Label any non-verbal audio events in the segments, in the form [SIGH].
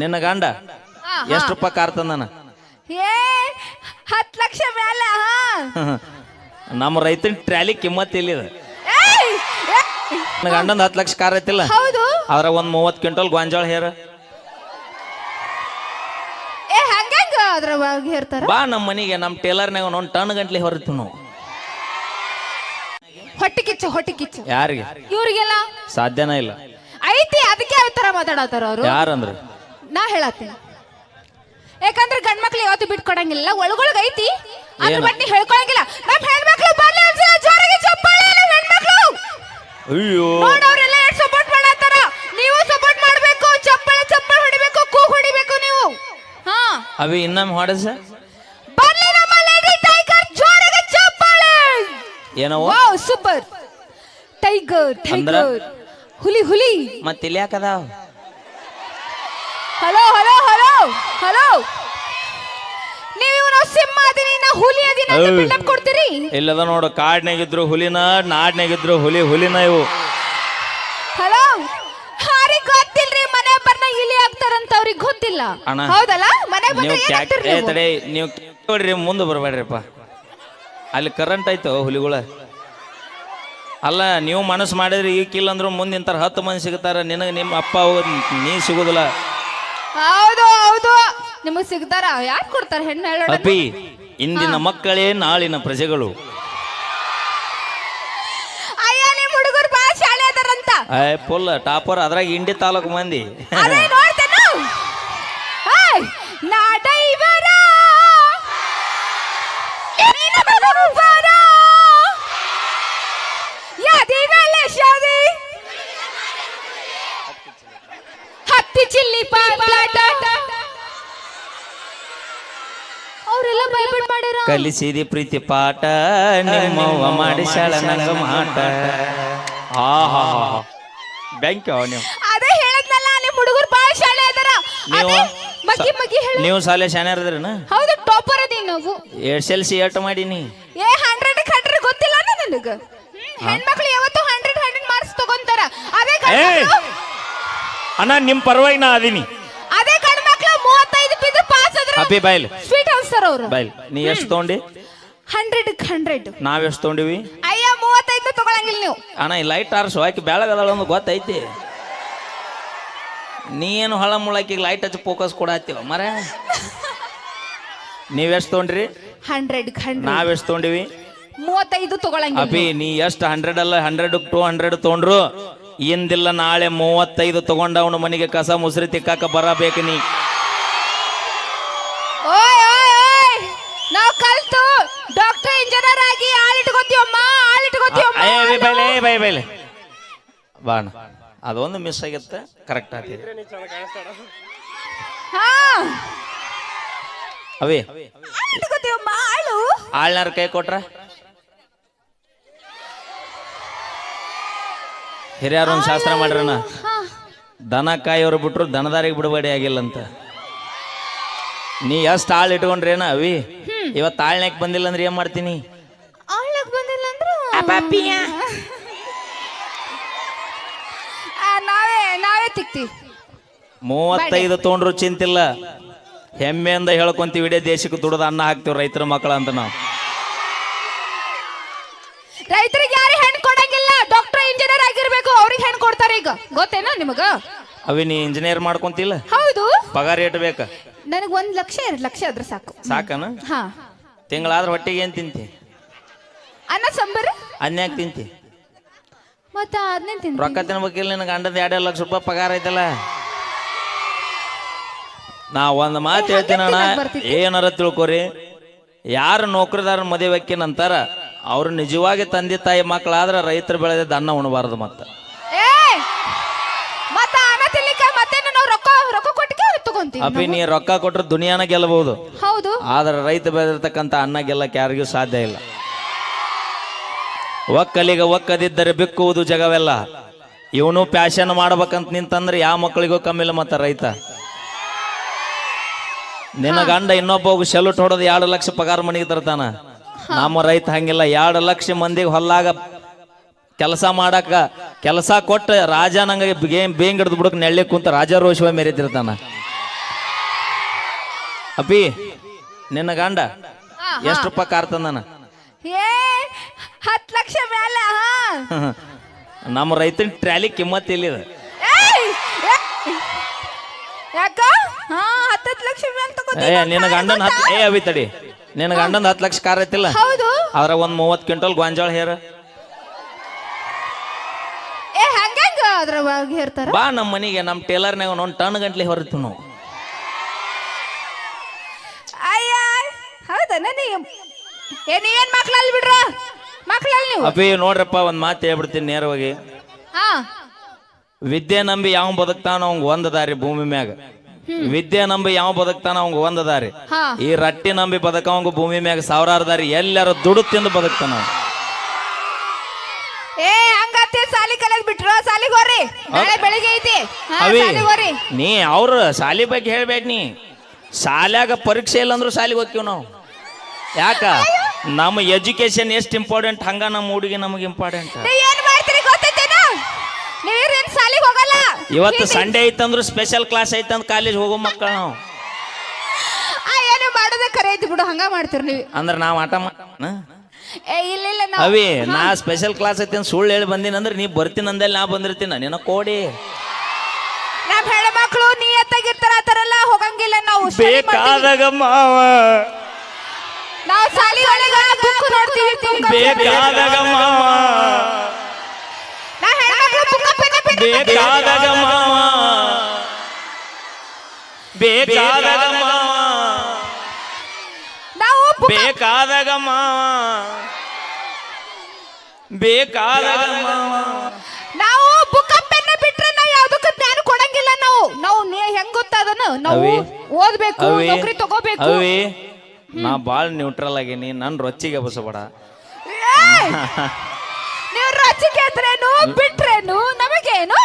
ನಿನ್ನ ಗಂಡ? ಎಷ್ಟು ರೂಪಾಯಿ ಕಾರ್ ತಂದನ? ಏ ಹತ್ತು ಲಕ್ಷ ಮೇಲೆ ನಮ್ಮ ರೈತನ ಟ್ರ್ಯಾಲಿ ಕಿಮ್ಮತ್ ಇಲ್ಲಿದೆ! ನನ್ನ ಗಂಡಂದು ಹತ್ತು ಲಕ್ಷ ಕಾರ್ ಐತಿಲ್ಲ? ಹೌದು. ಅವ್ರ ಒಂದ್ ಮೂವತ್ತು ಕ್ವಿಂಟಲ್ ಗೊಂಜಾಳ ಹೇರ. ಏ ಹಂಗಂಗ ಅದ್ರ ಹೇರ್ತಾರ ಬಾ ನಮ್ಮ ಮನೆಗೆ ನಮ್ಮ ಟೇಲರ್ನಾಗ ಒಂದು ಟನ್ ಗಂಟ್ಲೆ ಹೊರತು ನಾವು. ಹೊಟ್ಟೆ ಕಿಚ್ಚು ಹೊಟ್ಟೆ ಕಿಚ್ಚು. ಯಾರಿಗೆ? ಇವ್ರಿಗೆಲ್ಲ? ಸಾಧ್ಯನೇ ಇಲ್ಲ. ಐತಿ ಅದಕ್ಕೆ ಯಾವ ತರ ಮಾತಾಡತಾರ ಅವರು? ಯಾರಂದ್ರೆ? ನಾ ಹೇಳತ್ತೀನಿ. ಯಾಕಂದ್ರೆ ಗಂಡ್ ಮಕ್ಳು ಯಾವತ್ತು ಬಿಟ್ಕೊಡಂಗಿಲ್ಲ. ಕೊಡಂಗಿಲ್ಲ ಐತಿ ಅದ್ರ ಏನು? ಬಟ್ಟಿ ಹೇಳ್ಕೊಳಂಗಿಲ್ಲ. ನಮ್ ಹೆಣ್ಮಕ್ಳು ಬರ್ಲಿ ಒಂದ್ಸಲ ಜೋರಾಗಿ ಚಪ್ಪಾಳೆ ನಮ್ ಹೆಣ್ಮಕ್ಳು. ಅಯ್ಯೋ. ನೋಡ್ ಅವ್ರೆಲ್ಲ ಎಷ್ಟು ಸಪೋರ್ಟ್ ಮಾಡತ್ತಾರ. ನೀವು ಸಪೋರ್ಟ್ ಮಾಡ್ಬೇಕು ಚಪ್ಪಾಳೆ ಚಪ್ಪಾಳೆ ಹೊಡಿಬೇಕು ಕೂ ಹೊಡಿಬೇಕು ನೀವು. ಹಾ. ಅವಿ ಇನ್ನೊಮ್ಮೆ ಹೊಡೆಸ ಬರ್ಲಿ ನಮ್ಮ ಲೇಡಿ ಟೈಗರ್ ಜೋರಾಗಿ ಚಪ್ಪಾಳೆ. ಏನವ ವಾವ್ ಸೂಪರ್ ಟೈಗರ್ ಅಂದ್ರ? ಟೈಗರ್ ಹುಲಿ ಹುಲಿ. ಮತ್ತೆ ಇಲ್ಲಿ ಯಾಕದಾವ ಹಲೋ ಹಲೋ ಹಲೋ ಹಲೋ ನೀವು ನಾವು ಸಿಂಹ ಅದೀನಿ ನಾ ಹುಲಿ ಅದೀನಿ ಅಂತ. ಬಿಲ್ಡಪ್ ಕೊಡ್ತೀರಿ? ಇಲ್ಲದ ನೋಡು ಕಾಡ್ನಾಗಿದ್ರು ಹುಲಿನ ನಾಡ್ನಾಗಿದ್ರು ಹುಲಿ ಹುಲಿನ ಇವು. ಹಲೋ ಅವ್ರಿಗೆ ಗೊತ್ತಿಲ್ರಿ ಮನೆ ಬರ್ನ ಇಲಿ ಆಗ್ತಾರಂತ ಅವ್ರಿಗೆ ಗೊತ್ತಿಲ್ಲ. ಅಣ್ಣ. ಹೌದಲ್ಲ? ಮನೆ ನೀವು ಬಂದ್ರೆ ಕ್ಯಾಕ್ ಏನಾಗ್ತೀರಿ ನೀವು? ತಡೆ ನೀವು ನೋಡ್ರಿ ಮುಂದೆ ಬರಬೇಡ್ರಿಪ್ಪ. ಅಲ್ಲಿ ಕರೆಂಟ್ ಆಯ್ತು ಹುಲಿಗಳ. ಅಲ್ಲ ನೀವು ಮನಸ್ಸು ಮಾಡಿದ್ರೆ ಈಗ ಅಂದ್ರು ಮುಂದೆ ಇಂಥರ ಹತ್ತು ಮಂದಿ ಸಿಗ್ತಾರ. ನಿನಗೆ ನಿಮ್ಮ ಅಪ್ಪ ಅವ್ರು ನೀ ಸಿಗುದಿಲ್ಲ. ಹೌದು ಹೌದು. ನಿಮಗ್ ಸಿಗ್ತಾರ? ಯಾಕೆ ಕೊಡ್ತಾರ ಹೆಣ್ಣು ಹೇಳೋಣ ಅಪಿ ಇಂದಿನ ಮಕ್ಕಳೇ ನಾಳಿನ ಪ್ರಜೆಗಳು. ಅಯ್ಯ ನಿಮ್ ಹುಡುಗರು ಬಾ ಶಾಲೆ ಅದಾರಂತ. ಫುಲ್ ಟಾಪರ್ ಅದ್ರಾಗ ಇಂಡಿ ತಾಲೂಕು ಮಂದಿ. ಅದೇ ನೋಡ್ತೇನು ಹಾಯ್ ನಾಟ ಇವರ. ನೀನ ಬರುವವರ. ಯಾದಿ ಮೇಲೆ ಶಾದಿ ಹತ್ತಿ ಚಿಲ್ಲಿ ಪಾಪ್ಲಾಟ ಅವರೆಲ್ಲ ಬೈಬಿಟ್ ಮಾಡ್ಯಾರ ಕಲಿಸಿದಿ ಪ್ರೀತಿ ಪಾಠ ನಿಮ್ಮವ್ವ ಮಾಡಿಸಾಳ ನಂಗ ಮಾಟ. ಆಹಾ ಬ್ಯಾಂಕ್ ನೀವು. ಅದೇ ಹೇಳದ್ನಲ್ಲ ನಿಮ್ ಹುಡುಗರು ಬಾಳ ಶಾಲೆ ಅದಾರ. ನೀವು ಅದೇ ಹೇಳು. ನೀವು ಶಾಲೆ ಹೌದು ಟಾಪರ್ ಅದಿ ನಾವು. ಎಸ್ ಎಲ್ ಸಿ ಏಟ್ ಮಾಡೀನಿ. ಏ ಹಂಡ್ರೆಡ್ ಹಂಡ್ರೆಡ್ ಗೊತ್ತಿಲ್ಲ ನನಗ? ಹೆಣ್ಮಕ್ಳು ಯಾವತ್ತು ಹಂಡ್ರೆಡ್ ಹಂಡ್ರೆಡ್ ಮಾರ್ಕ್ಸ್ ತಗೊಂತಾರ. ಅದೇ ಏಯ್! ಅಣ್ಣ ನಿಮ್ಮ ಪರವಾಗಿ ನಾ ಅದೀನಿ ಅದೇ ಗಂಡ್ಮಕ್ಳು ಮೂವತ್ತೈದು ಬಿದ್ದು ಪಾಸ್ ಆದ್ರ ಅಪ್ಪಿ ಬಾಯ್ಲ್ ಸ್ವೀಟ್ ಆನ್ಸರ್ ಅವರು. ಬೈಲ್ ನೀ ಎಷ್ಟು ತೊಗೊಂಡಿ? ಹಂಡ್ರೆಡ್ ಹಂಡ್ರೆಡ್ ನಾವ್ ಎಷ್ಟು ತೊಗೊಂಡಿವಿ? ಅಯ್ಯ ಮೂವತ್ತೈದು ತಗೊಳಂಗಿಲ್ಲ ನೀವು. ಅಣ್ಣ ಈ ಲೈಟ್ ಆರ್ಸು. ಆಕಿ ಬೆಳಗದಳ ಒಂದು ಗೊತ್ತೈತಿ. ನೀ ಏನು ಹಳ ಮುಳಕಿಗೆ ಲೈಟ್ ಹಚ್ಚಿ ಫೋಕಸ್ ಕೊಡತ್ತೀವ ಮರ [LAUGHS] ನೀವೆಷ್ಟು ತೊಗೊಂಡ್ರಿ? ಹಂಡ್ರೆಡ್ ಹಂಡ್ರೆಡ್ ಎಷ್ಟು ತೊಗೊಂಡಿವಿ? ಮೂವತ್ತೈದು ತಗೊಳಂಗಿಲ್ಲ ಅಭಿ ನೀ ಎಷ್ಟು ಹಂಡ್ರೆಡ್ ಅಲ್ಲ ಹಂಡ್ರೆಡ್ ಟು ಹಂಡ್ರೆಡ್ ತೊಗೊಂಡ್ರು. ಇಂದಿಲ್ಲ ನಾಳೆ ಮೂವತ್ತೈದು ತಗೊಂಡ ಅವನ ಮನೆಗೆ ಕಸ ಮುಸ್ರಿ ತಿಕ್ಕಾಕ ಬರಬೇಕು ನೀ. ನಾವ್ ಕಲ್ತು. ಡಾಕ್ಟರ್ ಇಂಜಿನಿಯರ್ ಆಗಿ ಆಳಿಟ್ಕೋತೀವಮ್ಮ ಆಳಿಟ್ಕೋತೀವಮ್ಮ ಏ ಬೈ ಬೈಲೆ ಏ ಬೈ ಬೈಲೆ ಬಾಣ. ಅದೊಂದು ಮಿಸ್ ಆಗಿತ್ತೆ ಕರೆಕ್ಟ್ ಆಗ್ತಿದೆ ಹಾ. ಅವೇ. ಆಳಿಟ್ಕೋತೀವಮ್ಮ ಆಳು ಆಳ್ನಾರ ಕೈ ಕೊಟ್ರ? ಹಿರಿಯರು ಒಂದು ಶಾಸ್ತ್ರ ಮಾಡ್ರಣ ದನ ಕಾಯೋರು ಬಿಟ್ರು ದನದಾರಿಗೆ ಬಿಡುಗಡೆ ಆಗಿಲ್ಲಂತ. ನೀ ಎಷ್ಟು ಆಳು ಇಟ್ಕೊಂಡ್ರೇನ ಅವಿ? ಇವತ್ತು ತಾಳ್ನಕ್ ಬಂದಿಲ್ಲ ಅಂದ್ರೆ ಏನ್ ಮಾಡ್ತೀನಿ? ಬಂದಿಲ್ಲ ಅಂದ್ರು ಆ, ನಾವೇ ನಾವೇ ತಿಕ್ತಿ ಮೂವತ್ತೈದು ತೊಗೊಂಡ್ರು ಚಿಂತಿಲ್ಲ. ಹೆಮ್ಮೆಯಿಂದ ಹೇಳ್ಕೊಂತೀವಿ ಇಡೀ ದೇಶಕ್ಕೆ ದುಡ್ದು ಅನ್ನ ಹಾಕ್ತಿವಿ ರೈತರ ಮಕ್ಕಳ ಅಂತ ನಾವು. ರೈತರಿಗೆ ಯಾರು ಹೆಣ್ಣು ಕೊಡಂಗಿಲ್ಲ ಡಾಕ್ಟರ್ ಇಂಜಿನಿಯರ್ ಆಗಿರ್ಬೇಕು ಅವ್ರಿಗೆ ಹೆಣ್ಣು ಕೊಡ್ತಾರೆ ಈಗ. ಗೊತ್ತೇನಾ ನಿಮಗ? ಅವಿ ನೀ ಇಂಜಿನಿಯರ್ ಮಾಡ್ಕೊಂತಿಲ್ಲ? ಹೌದು. ಪಗಾರ ಏಟ್ ಬೇಕ ನನಗ್ ಒಂದು ಲಕ್ಷ ಎರಡ್ ಲಕ್ಷ ಆದ್ರೆ ಸಾಕು. ಸಾಕನ? ಹಾ. ತಿಂಗಳಾದ್ರೆ ಹೊಟ್ಟೆಗೆ ಏನ್ ತಿಂತಿ? ಅನ್ನ ಸಾಂಬಾರ? ಅನ್ಯಾಕ್ ತಿಂತಿ? ಮತ್ತ ಅದನ್ನೇ ತಿಂತೀನಿ ರೊಕ್ಕ ತಿನ್ಬೇಕಿಲ್ಲ ನಿನಗೆ ಗಂಡದ ಎರಡು ಲಕ್ಷ ರೂಪಾಯಿ ಪಗಾರ ಐತಲ್ಲ? ನಾ ಒಂದು ಮಾತು ಹೇಳ್ತೀನಿ ಬರ್ತೈತಿ? ಏನಾರ ತಿಳ್ಕೊರಿ. ಯಾರು ನೌಕರಿದಾರ ಮದುವೆ ನಂತರ ಅವ್ರು ನಿಜವಾಗಿ ತಂದೆ ತಾಯಿ ಮಕ್ಕಳಾದ್ರೆ ರೈತರು ಬೆಳೆದ ಅನ್ನ ಉಣಬಾರ್ದು ಮತ್ತ. ಅಪ್ಪಿ ನೀ ರೊಕ್ಕ ಕೊಟ್ರೆ ದುನಿಯಾನ ಗೆಲ್ಲಬಹುದು. ಹೌದು. ಆದ್ರೆ ರೈತ ಬೆಳೆದಿರ್ತಕ್ಕಂಥ ಅನ್ನ ಗೆಲ್ಲಕ್ಕೆ ಯಾರಿಗೂ ಸಾಧ್ಯ ಇಲ್ಲ. ಒಕ್ಕಲಿಗ ಒಕ್ಕದಿದ್ದರೆ ಬಿಕ್ಕುವುದು ಜಗವೆಲ್ಲ. ಇವನು ಪ್ಯಾಷನ್ ಮಾಡ್ಬೇಕಂತ ನಿಂತಂದ್ರೆ ಯಾವ ಮಕ್ಕಳಿಗೂ ಕಮ್ಮಿಲ್ಲ ಮತ್ತ ರೈತ. ನಿನ್ನ ಗಂಡ ಇನ್ನೊಬ್ಬ ಸೆಲ್ಯೂಟ್ ಹೊಡೆದು ಎರಡು ಲಕ್ಷ ಪಗಾರ ಮನೆಗೆ ತರ್ತಾನ. ನಮ್ಮ ರೈತ ಹಂಗಿಲ್ಲ. ಎರಡು ಲಕ್ಷ ಮಂದಿಗೆ ಹೊಲ್ಲಾಗ ಕೆಲಸ ಮಾಡಕ ಕೆಲಸ ಕೊಟ್ಟು ರಾಜ ನಂಗೆ ಬೇಂಗ್ ಹಿಡಿದು ಬಿಡಕ್ ನೆಳ್ಳಿ ಕುಂತ ರಾಜ ರೋಷವ ಮೆರೀತಿರ್ತಾನ. ಅಪ್ಪಿ ನಿನ್ನ ಗಂಡ ಎಷ್ಟು ರೂಪಾಯಿ ಕಾರ್ ತಂದನ? ಏ ಹತ್ತು ಲಕ್ಷ ಮೇಲೆ ಹಾ. [LAUGHS] ನಮ್ಮ ರೈತನ ಟ್ರ್ಯಾಲಿ ಕಿಮ್ಮತ್ ಎಲ್ಲಿದ ಏಯ್! ಏ- ಯಾಕ? ಹಾ ಹತ್ತತ್ತು ಲಕ್ಷ ಮೇಲೆ ತಗೋತೀನಿ ಏ ನಿನ್ನ ಗಂಡನ ಹತ್ತು ಏ ಅವಿ ತಡಿ. ನಿನ್ನ ಗಂಡನ ಹತ್ತು ಲಕ್ಷ ಕಾರ್ ಐತಿಲ್ಲ? ಹೌದು. ಅದ್ರ ಒಂದ್ ಮೂವತ್ ಕ್ವಿಂಟಲ್ ಗೊಂಜಾಳ ಹೇರ. ಏ ಹಂಗಂಗ ಅದ್ರ ಬಾ ನಮ್ಮ ಮನೆಗೆ ನಮ್ಮ ಟೇಲರ್ನಾಗ ಒಂದು ಟನ್ ಗಂಟ್ಲೆ ಹೊರತು ನಾವು ಅಯ್ಯ ಹೌದನ ಏ ನೀವೇನ್ ಮಕ್ಳಲ್ಲಿ ಬಿಡ್ರ? ಮಕ್ಳಲ್ಲಿ ನೀವು? ಅಪ್ಪಿ ನೋಡ್ರಪ್ಪ ಒಂದ್ ಮಾತು ಹೇಳ್ಬಿಡ್ತೀನಿ ನೇರವಾಗಿ. ಹಾ. ವಿದ್ಯೆ ನಂಬಿ ಯಾವ ಬದುಕ್ತಾನ ಅವಂಗ ಒಂದ್ ದಾರಿ ಭೂಮಿ ಮ್ಯಾಗ. ವಿದ್ಯೆ ನಂಬಿ ಯಾವ ಬದುಕ್ತಾನ ಅವಂಗ ಒಂದ್ ದಾರಿ. ಹಾ. ಈ ರಟ್ಟಿ ನಂಬಿ ಬದುಕವಂಗ ಭೂಮಿ ಮ್ಯಾಗ ಸಾವಿರಾರು ದಾರಿ ಎಲ್ಲಾರು ದುಡು ತಿಂದು ಬದುಕ್ತಾನ ಅವ. ಏ ಹಂಗತ್ತೆ ಸಾಲಿ ಕಲಿಯದ್ ಬಿಟ್ರು? ಸಾಲಿಗೆ ಹೋರಿ ನಾಳೆ ಬೆಳಿಗ್ಗೆ ಐತಿ. ಹಾ, ಅವಿ ಸಾಲಿಗ್ ಹೋರಿ ನೀ ಅವ್ರ ಸಾಲಿ ಬಗ್ಗೆ ಹೇಳ್ಬೇಡ ನೀ. ಶಾಲ್ಯಾಗ ಪರೀಕ್ಷೆ ಇಲ್ಲ ಅಂದ್ರೂ ಸಾಲಿಗೆ ಹೋಗ್ತೀವಿ ನಾವು. ಯಾಕ? ನಮ್ಮ ಎಜುಕೇಶನ್ ಎಷ್ಟು ಇಂಪಾರ್ಟೆಂಟ್ ಹಂಗ ನಮ್ಮ ಹುಡುಗಿ ನಮಗೆ ಇಂಪಾರ್ಟೆಂಟ್ ಏನ್ ಮಾಡ್ತೀರಿ ಗೊತ್ತೈತೇನ? ನೀವೇನ್ ಸಾಲಿಗೆ ಹೋಗಲ್ಲ? ಇವತ್ತು ಸಂಡೇ ಐತಂದ್ರು ಸ್ಪೆಷಲ್ ಕ್ಲಾಸ್ ಐತಂದ್ ಕಾಲೇಜ್ ಹೋಗೋ ಮಕ್ಕಳು ನಾವು. ಆ ಏನು ಮಾಡೋದ ಕರೆ ಐತಿ ಬಿಡು ಹಂಗ ಮಾಡ್ತೀರಿ ನೀವು. ಅಂದ್ರೆ ನಾವು ಆಟ ಮಾಡ ಏ ಇಲ್ಲ ಇಲ್ಲ ನಾವು ಅವಿ ನಾ ಸ್ಪೆಷಲ್ ಕ್ಲಾಸ್ ಐತಿ ಅಂತ ಸುಳ್ಳು ಹೇಳಿ ಬಂದಿನ ಅಂದ್ರೆ ನೀ ಬರ್ತೀನಿ ಅಂದಲ್ಲಿ ನಾ ಬಂದಿರ್ತೀನಿ ನಿನ್ನ ಕೋಡಿ. ನಮ್ ಹೆಣ್ಮಕ್ಳು ನಿಯತ್ತಾಗಿರ್ತಾರ ಆ ಥರ ಎಲ್ಲ ಹೋಗಂಗಿಲ್ಲ ನಾವು. Study ಮಾಡ್ತೀವಿ. ಬೇಕಾದಾಗ ಮಾವ. ನಾವು ಸಾಲಿ ಒಳಗ ಬುಕ್ ನೋಡ್ತೀವಿ ಬೇಕಾದಾಗ ಮಾವ ನಾ ಹೆಣ್ಮಕ್ಳು ಬುಕ್ಕ ಪೆನ್ನ ಬೇಕಾದಾಗ ಮಾವ ಬೇಕಾದಾಗ ಮಾವ ನಾವು ಬೇಕಾದಾಗ ಮಾವ ಬೇಕಾದಾಗ ಮಾವ ನಾವು ಬುಕ್ಕ ಪೆನ್ನ ಬಿಟ್ರೆ ನಾವು ಯಾವ್ದಕ್ಕೂ ಜ್ಞಾನ ಕೊಡಂಗಿಲ್ಲ ನಾವು. ನಾವು ಹೆಂಗ್ ಗೊತ್ತಾದನು ನಾವು ಓದ್ಬೇಕು ನೌಕರಿ ತಗೋಬೇಕು. ನಾ ಬಾಳ್ ನ್ಯೂಟ್ರಲ್ ಆಗೇನಿ ನನ್ ರೊಚ್ಚಿಗೆ ಬಸಬೇಡ! ನೀವು ರಚಿಕೆ ಆದ್ರೇನು ಬಿಟ್ರೇನು ನಮಗೇನು?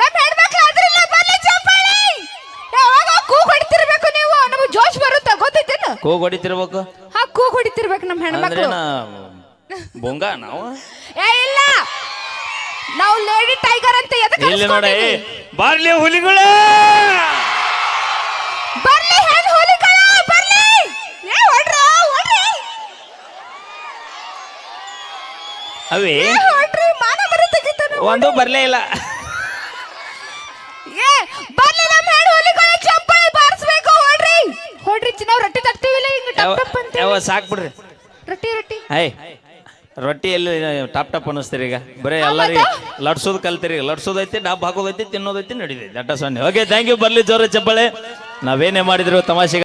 ನಮ್ಮ ಹೆಣ್ಮಕ್ಳು ಆದ್ರಿಲ್ಲ ಬಲ್ಲ ಚಪ್ಪಾಳಿ! ಯಾವಾಗ ಕೂಗ್ ಹೊಡಿತಿರ್ಬೇಕು ನೀವು ನಮಗೆ ಜೋಶ್ ಬರುತ್ತೆ ಗೊತ್ತೈತೇನು ಕೂಗ್ ಹೊಡಿತಿರ್ಬೇಕು. ಹಾ ಕೂಗ್ ಹೊಡಿತಿರ್ಬೇಕು ನಮ್ಮ ಅಂದ್ರೆ ಹೆಣ್ಮಕ್ಳು ನಾ ಬೊಂಗ ನಾವು? ಏ ಇಲ್ಲ! ನಾವು ಲೇಡಿ ಟೈಗರ್ ಅಂತ ಎದಕ್ಕೆ ಇಲ್ಲಿ ನೋಡಿ? ಬಾರ್ಲಿ ಹುಲಿಗಳ ಬರ್ಲಿ ಹೆಣ್ ಹುಲಿಗಳ ಬರ್ಲಿ ಏ ಹೊಡ್ರ ಹೊಡ್ರಿ ಅವಿ? ಏ ಹೊಡ್ರಿ ಮಾನ ಮರ ತೆಗಿತಾನ ಒಂದು ಬರ್ಲೇ ಇಲ್ಲ. ಏ ಬರ್ಲಿ ನಮ್ಮ ಹೆಣ್ ಹುಲಿಗಳ ಚಪ್ಪಾಳಿ ಬಾರಿಸ್ಬೇಕು ಹೊಡ್ರಿ. ಹೊಡ್ರಿ ಚಿನ್ನ ನಾವು ರೊಟ್ಟಿ ತರ್ತೀವಿಲ್ಲ ಹಿಂಗ ಟಪ್ ಟಪ್ ಅಂತ ಯಾವ ಸಾಕ್ ಬಿಡ್ರಿ. ರೊಟ್ಟಿ ರೊಟ್ಟಿ. ಹೇ ರೊಟ್ಟಿ ಎಲ್ಲಿ ಟಾಪ್ ಟಾಪ್ ಅನ್ನಿಸ್ತೀರಿ ಈಗ? ಬರೀ ಎಲ್ಲರಿಗೆ ಲಡ್ಸೋದು ಕಲ್ತೀರಿ. ಲಡ್ಸೋದೈತಿ ಡಾಬ್ ಹಾಕೋದೈತಿ ತಿನ್ನೋದೈತಿ ನಡೀತೈತಿ. ದಟ್ಟ ಸೊನ್ನೆ. ಓಕೆ ಥ್ಯಾಂಕ್ ಯು ಬರ್ಲಿ ಜೋರ ಚಪ್ಪಳೆ ನಾವೇನೇ ಮಾಡಿದ್ರು ತಮಾಷೆಗೆ